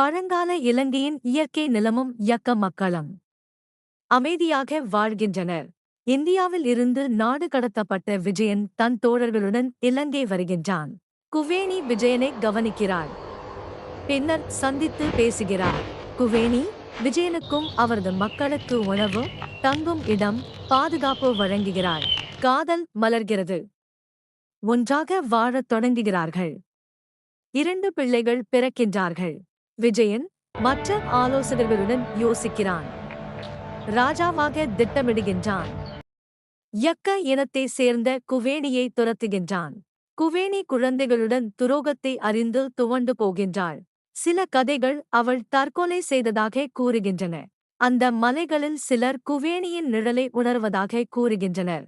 பழங்கால இலங்கையின் இயற்கை நிலமும் இயக்க மக்களும் அமைதியாக வாழ்கின்றனர். இந்தியாவில் இருந்து நாடு கடத்தப்பட்ட விஜயன் தன் தோழர்களுடன் இலங்கை வருகின்றான். குவேணி விஜயனை கவனிக்கிறாள் பின்னர் சந்தித்து பேசுகிறார். குவேணி விஜயனுக்கும் அவரது மக்களுக்கு உணவு தங்கும் இடம் பாதுகாப்பு வழங்குகிறார். காதல் மலர்கிறது. ஒன்றாக வாழத் தொடங்குகிறார்கள். இரண்டு பிள்ளைகள் பிறக்கின்றார்கள். விஜயன் மற்ற ஆலோசகர்களுடன் யோசிக்கிறான். ராஜாவாக திட்டமிடுகின்றான். யக்க இனத்தை சேர்ந்த குவேணியை துரத்துகின்றான். குவேணி குழந்தைகளுடன் துரோகத்தை அறிந்து துவண்டு போகின்றாள். சில கதைகள் அவள் தற்கொலை செய்ததாக கூறுகின்றன. அந்த மலைகளில் சிலர் குவேணியின் நிழலை உணர்வதாக கூறுகின்றனர்.